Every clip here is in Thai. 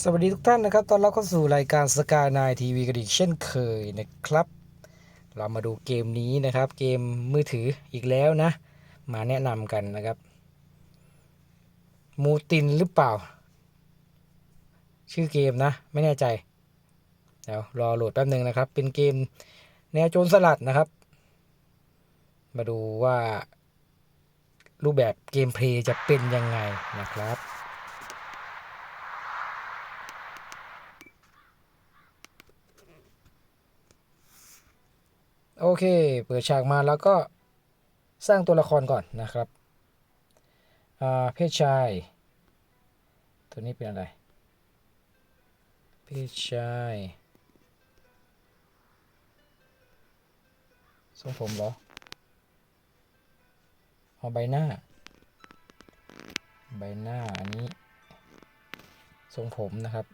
สวัสดีทุกท่านนะครับ ตอนรับเข้าสู่รายการสกายนายทีวีกันอีกเช่นเคยนะครับ เรามาดูเกมนี้นะครับ เกมมือถืออีกแล้วนะ มาแนะนำกันนะครับ มูตินหรือเปล่า ชื่อเกมนะ ไม่แน่ใจ เดี๋ยวรอโหลดแป๊บนึงนะครับ เป็นเกมแนวโจรสลัดนะครับ มาดูว่า รูปแบบเกมเพลย์จะเป็นยังไงนะครับ โอเค เปิดฉากมาแล้วก็สร้างตัวละครก่อนนะครับอ่าเพศชาย ตัวนี้เป็นอะไร เพศชายทรงผมเหรอเอาใบหน้า ใบหน้าอันนี้ทรงผมนะครับ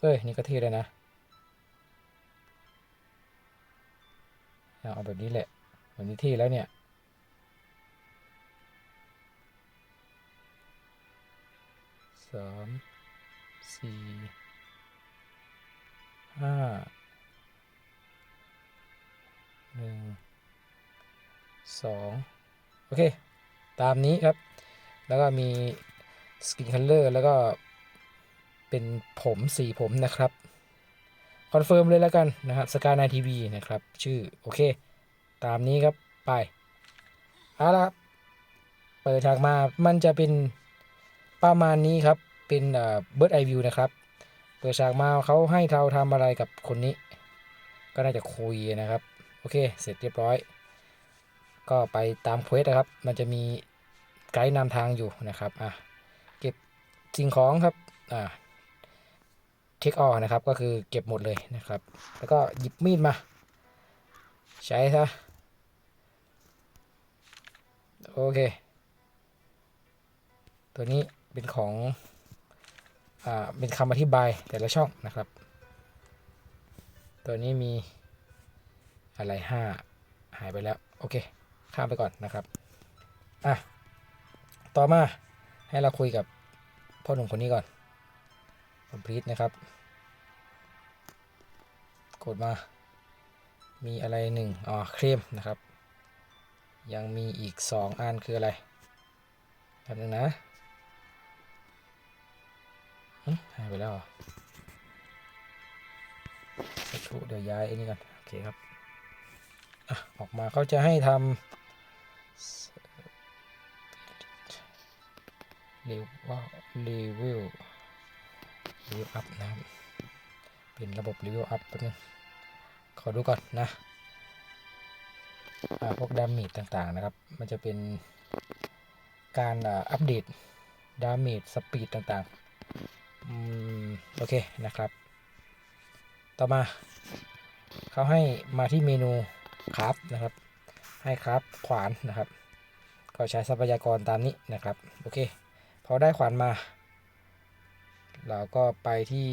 เอ้ย นี่ก็เท่เลยนะ เอาแบบนี้แหละแบบนี้เท่แล้วเนี่ย สามสี่ ห้า หนึ่ง สอง โอเค ตามนี้ครับ แล้วก็มีสกินคัลเลอร์แล้วก็ เป็นผมสีผมนะครับคอนเฟิร์มเลยแล้วกันนะครับสกา y นทีวีนะครับ ชื่อ โอเค ตามนี้ครับ ไปเอาละครับเปิดฉากมามันจะเป็นประมาณนี้ครับ เป็นเบิร์ดไอวิวนะครับ เปิดฉากมาเขาให้เราทำอะไรกับคนนี้ ก็น่าจะคุยนะครับ โอเค เสร็จเรียบร้อย ก็ไปตามเควสนะครับ มันจะมีไกด์นำทางอยู่นะครับ อะ เก็บสิ่งของครับ อ่า เทคออนะครับ ก็คือเก็บหมดเลยนะครับ แล้วก็หยิบมีดมา ใช้ซะโอเค ตัวนี้เป็นของอ่าเป็นคำอธิบายแต่ละช่องนะครับ ตัวนี้มีอะไรห้าหายไปแล้ว โอเค ข้ามไปก่อนนะครับ อะ ต่อมาให้เราคุยกับพ่อหนุ่มคนนี้ก่อน complete นะครับ กดมา มีอะไรหนึ่งอ๋อเคลมนะครับ ยังมีอีกสองอันคืออะไรแป๊บนึงนะหึหายไปแล้วเหรอสักครู่เดี๋ยวย้ายไอ้นี่ก่อน โอเคครับอออกมาเขาจะให้ทำเลเวลเลเวล รีวิวอัพนะครับเป็นระบบรีวิวอัพแป๊บนึงขอดูก่อนนะพวกดาเมจต่างๆนะครับ มันจะเป็นการอัปเดตดาเมจสปีดต่างๆโอเคนะครับ ต่อมาเขาให้มาที่เมนูคราฟนะครับ ให้คราฟขวานนะครับ ก็ใช้ทรัพยากรตามนี้นะครับ โอเค พอได้ขวานมา เราก็ไปที่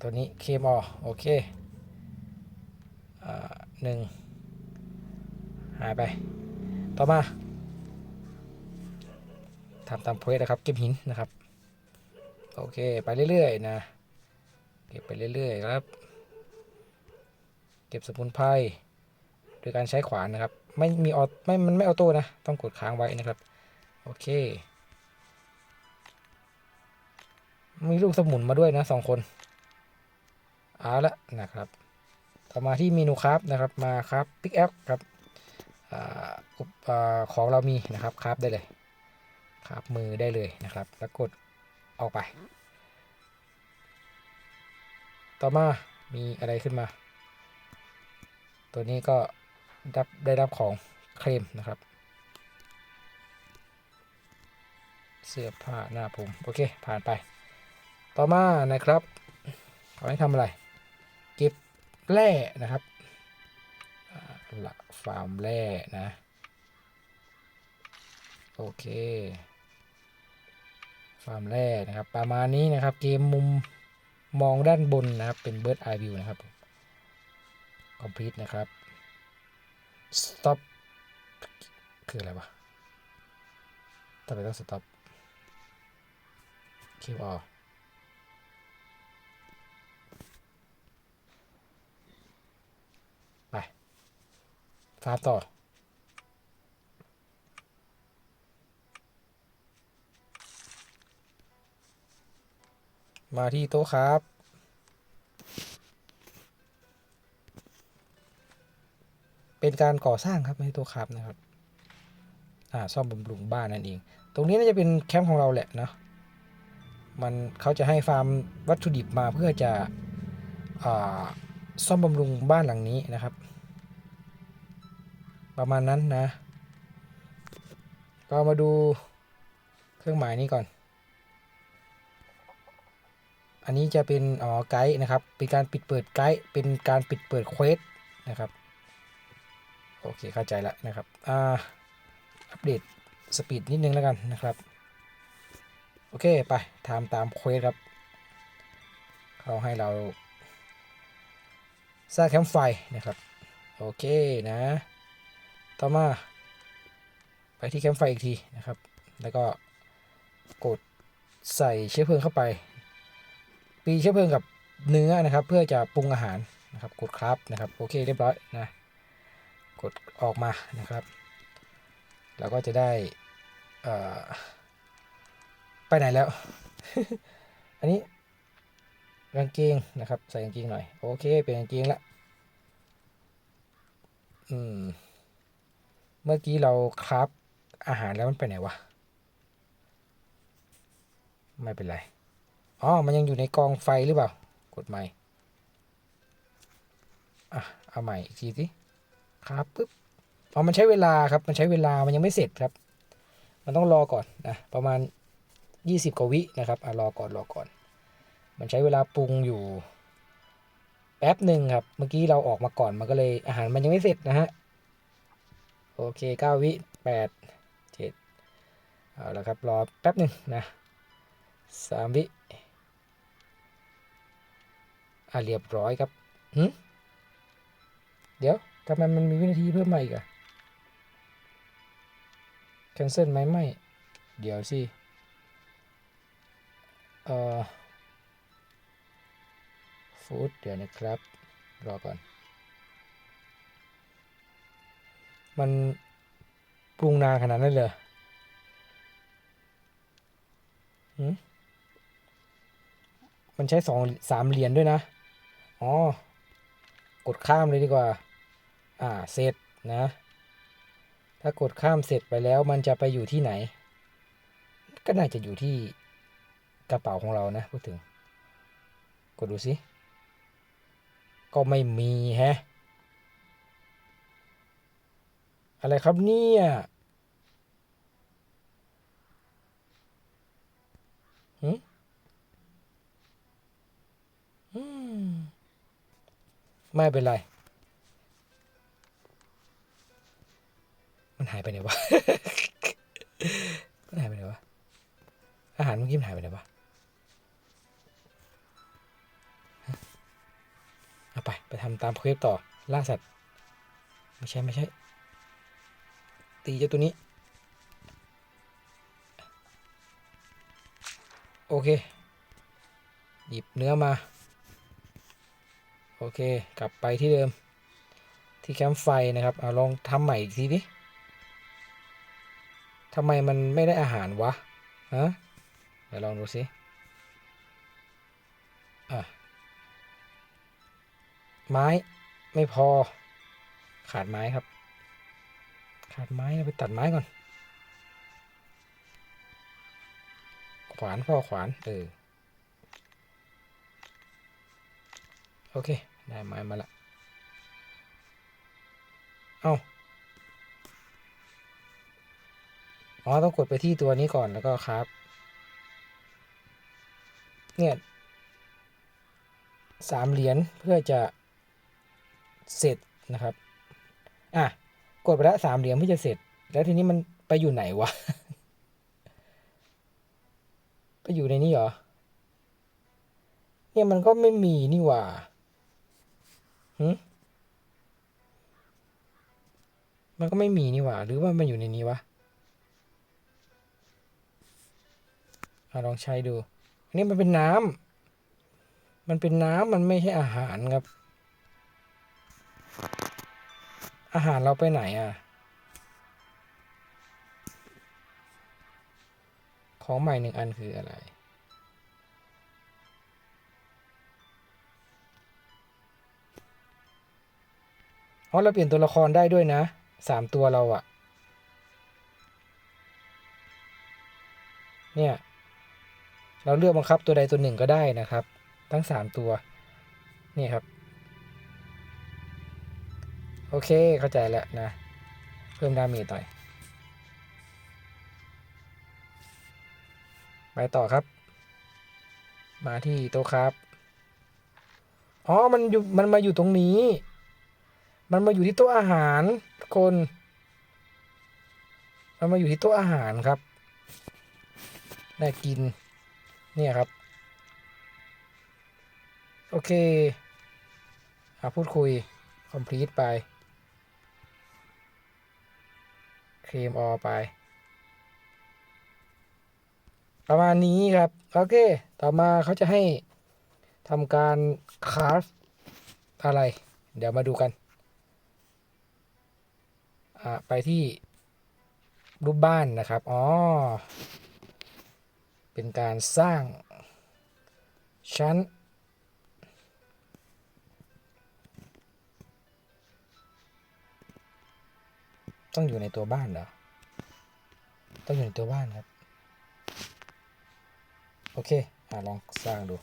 ตัวนี้เคมอโอเคอ่าหนึ่งหายไป ต่อมาทำตามเพจนะครับ เก็บหินนะครับ โอเค ไปเรื่อยๆนะ เก็บไปเรื่อยๆครับ เก็บสมุนไพรโดยการใช้ขวานนะครับ ไม่มีออไม่มันไม่ออโต้นะ ต้องกดค้างไว้นะครับ โอเค มีลูกสมุนมาด้วยนะสองคนเอาละนะครับต่อมาที่เมนูครับนะครับมาครับพิกแอปครับออของเรามีนะครับครับได้เลยครับมือได้เลยนะครับ แล้วกดออกไป ต่อมามีอะไรขึ้นมา ตัวนี้ก็ได้ได้รับของเคลมนะครับ เสื้อผ้าหน้าผม โอเค ผ่านไป ต่อมานะครับเขาให้ทำอะไร เก็บแร่นะครับอ่าละฟาร์มแร่นะ โอเค ฟาร์มแร่นะครับ ประมาณนี้นะครับ เกมมุมมองด้านบนนะครับ เป็น Bird Eye View นะครับ complete นะครับ stop คืออะไรวะทำไมต้องสต็อปคิวออไฟาร์มต่อ มาที่โต๊ะครับเป็นการก่อสร้างครับไม่ใช่โต๊ะครับนะครับ อ่าซ่อมบำรุงบ้านนั่นเอง ตรงนี้น่าจะเป็นแคมป์ของเราแหละเนาะมันเขาจะให้ฟาร์มวัตถุดิบมาเพื่อจะอ่าซ่อมบำรุงบ้านหลังนี้นะครับ ประมาณนั้นนะก็มาดูเครื่องหมายนี้ก่อน อันนี้จะเป็นอ๋อไกด์นะครับ เป็นการปิดเปิดไกด์ เป็นการปิดเปิดเควสนะครับ โอเคเข้าใจแล้วนะครับ อ่า อัปเดตสปีดนิดนึงแล้วกันนะครับ โอเคไปทำตามเควสครับ เขาให้เราสร้างแคมป์ไฟนะครับ โอเคนะ ต่อมา ไปที่แคมป์ไฟอีกทีนะครับ แล้วก็กดใส่เชื้อเพลิงเข้าไป ปีเชื้อเพลิงกับเนื้อนะครับ เพื่อจะปรุงอาหารนะครับ กดครับนะครับโอเคเรียบร้อยนะกดออกมานะครับเราก็จะได้ไปไหนแล้ว อันนี้กางเกงนะครับ ใส่กางเกงหน่อย โอเค เป็นกางเกงละอืม เมื่อกี้เราคราฟอาหารแล้วมันไปไหนวะ ไม่เป็นไร อ๋อ มันยังอยู่ในกองไฟหรือเปล่า กดใหม่ อะ เอาใหม่อีกทีสิครับปึ๊บอ๋อมันใช้เวลาครับ มันใช้เวลา มันยังไม่เสร็จครับ มันต้องรอก่อนนะ ประมาณ 20 กว่าวินะครับ อะ รอก่อน รอก่อน มันใช้เวลาปรุงอยู่แป๊บหนึ่งครับ เมื่อกี้เราออกมาก่อน มันก็เลยอาหารมันยังไม่เสร็จนะฮะ โอเคเก้าวิแปดเจ็ดเอาละครับ รอแป๊บหนึ่งนะสามวิอะเรียบร้อยครับหึเดี๋ยวทำไมมันมีวินาทีเพิ่มมาอีกอะ cancel ไหมไม่ เดี๋ยวสิ เอ่อฟูดเดี๋ยวนะครับ รอก่อน มันปรุงนานขนาดนั้นเลยมมันใช้สองสามเหรียญด้วยนะ อ๋อ กดข้ามเลยดีกว่า อ่า เสร็จนะ ถ้ากดข้ามเสร็จไปแล้วมันจะไปอยู่ที่ไหน ก็น่าจะอยู่ที่กระเป๋าของเรานะพูดถึง กดดูสิ ก็ไม่มีแฮะ อะไรครับเนี่ยหืมไม่เป็นไร มันหายไปไหนวะ มันหายไปไหนวะ อาหารเมื่อกี้มันหายไปไหนวะฮะเอาไป ไปทำตามเควสต่อ ล่าสัตว์ ไม่ใช่ ไม่ใช่ ตีเจ้าตัวนี้ โอเค หยิบเนื้อมา โอเค กลับไปที่เดิม ที่แคมป์ไฟนะครับเอาลองทำใหม่อีกทีดิทำไมมันไม่ได้อาหารวะฮะเดี๋ยวลองดูสิอะไม้ไม่พอขาดไม้ครับ ขาดไม้เอาไปตัดไม้ก่อน ขวานพ่อขวาน เออ โอเค ได้ไม้มาละ เอาอ๋อ ต้องกดไปที่ตัวนี้ก่อนแล้วก็ครับ เนี่ยสามเหรียญเพื่อจะเสร็จนะครับ อะ กดไปล้วสามเหรียญเพื่อจะเสร็จ แล้วทีนี้มันไปอยู่ไหนวะ ไปอยู่ในนี้เหรอ เนี่ยมันก็ไม่มีนี่หว่าหึมันก็ไม่มีนี่หว่า หรือว่ามันอยู่ในนี้วะอลองใช้ดู อันนี้มันเป็นน้ำมันเป็นน้ำมันไม่ใช่อาหารครับ อาหารเราไปไหนอะ ของใหม่หนึ่งอันคืออะไร อ๋อ เราเปลี่ยนตัวละครได้ด้วยนะ สามตัวเราอะเนี่ย เราเลือกบังคับตัวใดตัวหนึ่งก็ได้นะครับ ทั้งสามตัว นี่ครับ โอเคเข้าใจแล้วนะ เพิ่มดาเมจหน่อย ไปต่อครับ มาที่โต๊ะครับ อ๋อ มันอยู่ มันมาอยู่ตรงนี้ มันมาอยู่ที่โต๊ะอาหารทุกคน มันมาอยู่ที่โต๊ะอาหารครับ ได้กิน เนี่ยครับ โอเคอะพูดคุย complete ไป คลมออไป ประมาณนี้ครับ โอเค ต่อมาเขาจะให้ทำการคราฟอะไร เดี๋ยวมาดูกัน อะไปที่รูปบ้านนะครับ อ๋อ เป็นการสร้างชั้น ต้องอยู่ในตัวบ้านเหรอ ต้องอยู่ในตัวบ้านครับ โอเคอ่าลองสร้างดู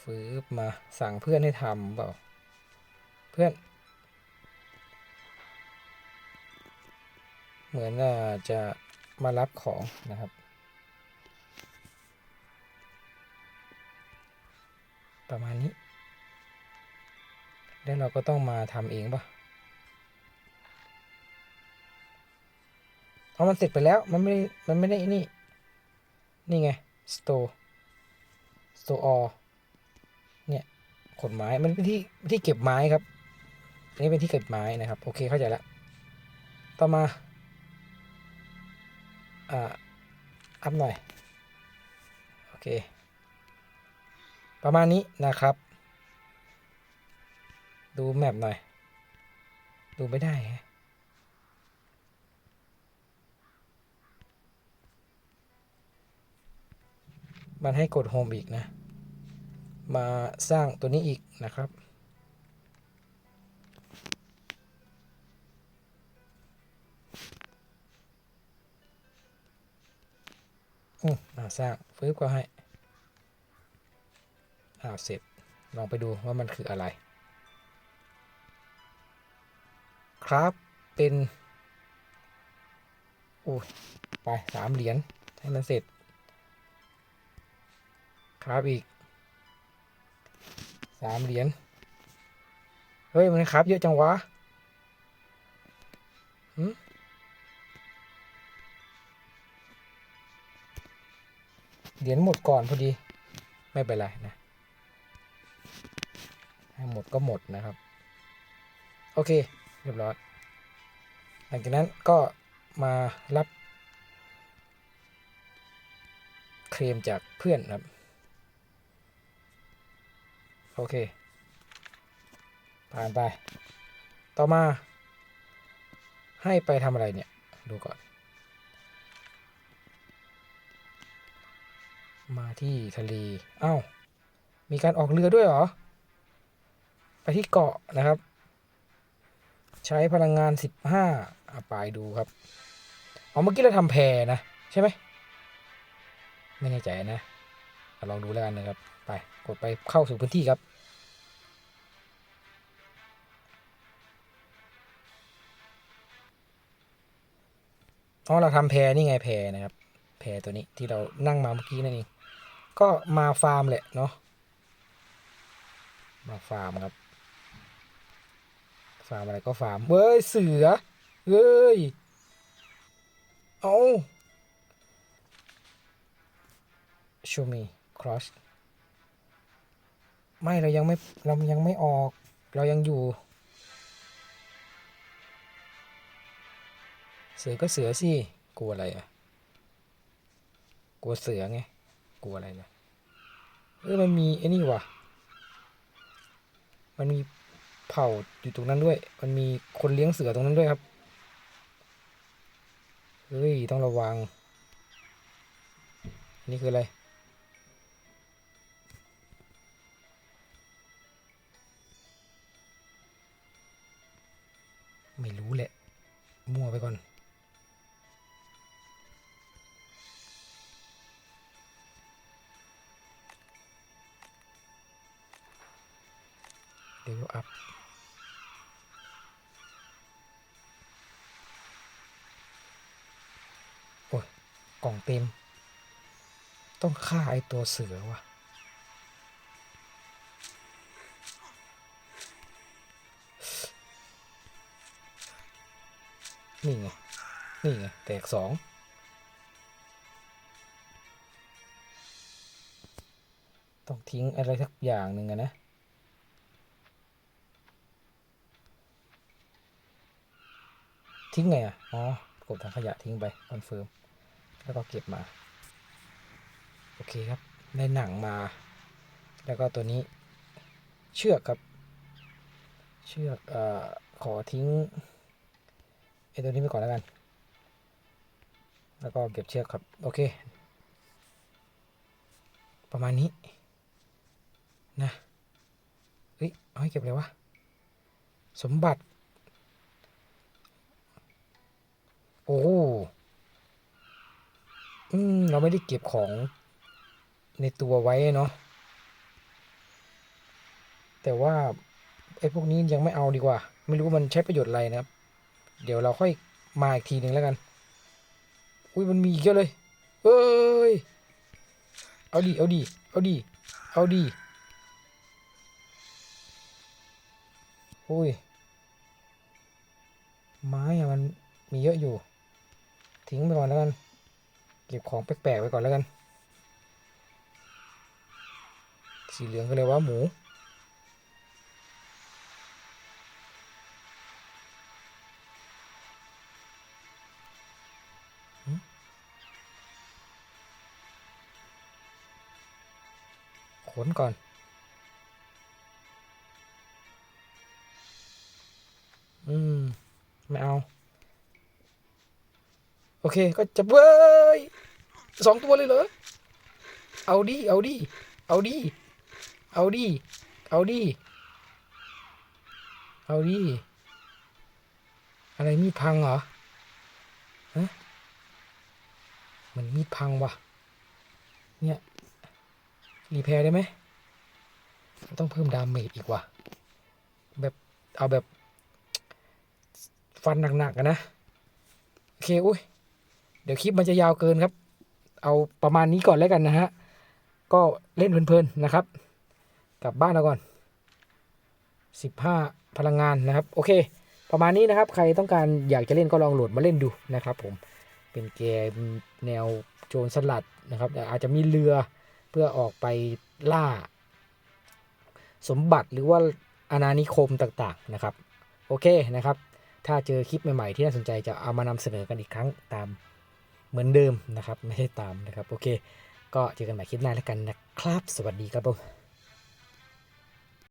ฟืบมาสั่งเพื่อนให้ทำเปล่า เพื่อน เหมือนจะมารับของนะครับ ประมาณนี้ แล้วเราก็ต้องมาทำเองป่ะเอามันเสร็จไปแล้ว มันไม่ มันไม่ได้นี่ นี่ไง store store all เนี่ย ขนไม้ มันเป็นที่ที่เก็บไม้ครับ อันนี้เป็นที่เก็บไม้นะครับ โอเค เข้าใจแล้วต่อมา อ่า อัพหน่อย โอเค ประมาณนี้นะครับ ดูแมปหน่อย ดูไม่ได้มันให้กดโฮมอีกนะ มาสร้างตัวนี้อีกนะครับ อืมอ่าสร้างฟื้นก็ให้ อ่าเสร็จลองไปดูว่ามันคืออะไร ครับเป็นโอ้ไปสามเหรียญให้มันเสร็จ ครับอีกสามเหรียญเฮ้ย มันครับเยอะจังวะหืมเหรียญหมดก่อนพอดี ไม่เป็นไรนะ หมดก็หมดนะครับ โอเค เรียบร้อย หลังจากนั้นก็มารับ เคลมจากเพื่อนครับ โอเค ผ่านไป ต่อมา ให้ไปทำอะไรเนี่ย ดูก่อน มาที่ทะเลอ้าวมีการออกเรือด้วยเหรอ ที่เกาะนะครับ ใช้พลังงาน15อะไปดูครับอ๋อเมื่อกี้เราทำแพรนะ ใช่ไหมไม่แน่ใจนะลองดูแล้วกันนะครับ ไปกดไปเข้าสู่พื้นที่ครับอ๋อเราทำแพรนี่ไงแพรนะครับ แพรตัวนี้ที่เรานั่งมาเมื่อกี้นั่นเองก็มาฟาร์มแหละเนาะมาฟาร์มครับ ฟาร์มอะไรก็ฟาร์มเว้ยเสือเฮ้ยเอา show me cross ไม่เรายังไม่เรายังไม่ออก เรายังอยู่ เสือก็เสือสิกลัวอะไรอะกลัวเสือไงกลัวอะไรล่ะเออมันมีไอ้นี่วะมันมี เผ่าอยู่ตรงนั้นด้วย มันมีคนเลี้ยงเสือตรงนั้นด้วยครับ เฮ้ย ต้องระวัง นี่คืออะไร ต็มต้องฆ่าไอตัวเสือว่ะ นี่ไง นี่ไง แตกสองต้องทิ้งอะไรสักอย่างหนึ่งอะนะทิ้งไงอะ อ๋อ กดถังขยะทิ้งไปคอนเฟิร์ม แล้วก็เก็บมา โอเคครับได้หนังมา แล้วก็ตัวนี้เชือกครับ เชือกเอ่อขอทิ้งไอตัวนี้ไปก่อนแล้วกัน แล้วก็เก็บเชือกครับ โอเค ประมาณนี้ นะเฮ้ยเอาให้เก็บเลยวะ สมบัติ โอ้ อืม เราไม่ได้เก็บของในตัวไว้เนาะ แต่ว่าไอ้พวกนี้ยังไม่เอาดีกว่า ไม่รู้มันใช้ประโยชน์อะไรนะครับ เดี๋ยวเราค่อยมาอีกทีหนึ่งแล้วกัน อุ้ยมันมีเยอะเลย เอ้ย เอาดิเอาดิเอาดิเอาดิอุ้ย ไม้อะมันมีเยอะอยู่ ทิ้งไปก่อนแล้วกัน เก็บของแปลกๆไปก่อนแล้วกัน สีเหลืองก็เลยว่าหมู ขนก่อนอืม ไม่เอา โอเค ก็จะเว้ย สองตัวเลยเหรอ เอาดิ เอาดิ เอาดิ เอาดิ เอาดิ เอาดิ อะไรมีพังเหรอฮะมันมีพังว่ะเนี่ย รีแพร์ได้ไหม ต้องเพิ่มดาเมจอีกว่ะ แบบเอาแบบ ฟันหนักๆนะ โอเค อุ้ย เดี๋ยวคลิปมันจะยาวเกินครับ เอาประมาณนี้ก่อนแล้วกันนะฮะ ก็เล่นเพลินๆนะครับ กลับบ้านแล้วก่อน 15 พลังงานนะครับ โอเค ประมาณนี้นะครับ ใครต้องการอยากจะเล่นก็ลองโหลดมาเล่นดูนะครับ ผม เป็นเกมแนวโจรสลัดนะครับ อาจจะมีเรือเพื่อออกไปล่า สมบัติหรือว่าอาณานิคมต่างๆนะครับ โอเคนะครับ ถ้าเจอคลิปใหม่ๆที่น่าสนใจจะเอามานำเสนอกันอีกครั้งตาม เหมือนเดิมนะครับ ไม่ใช่ตามนะครับ โอเค ก็เจอกันใหม่คลิปหน้าแล้วกันนะครับ สวัสดีครับผม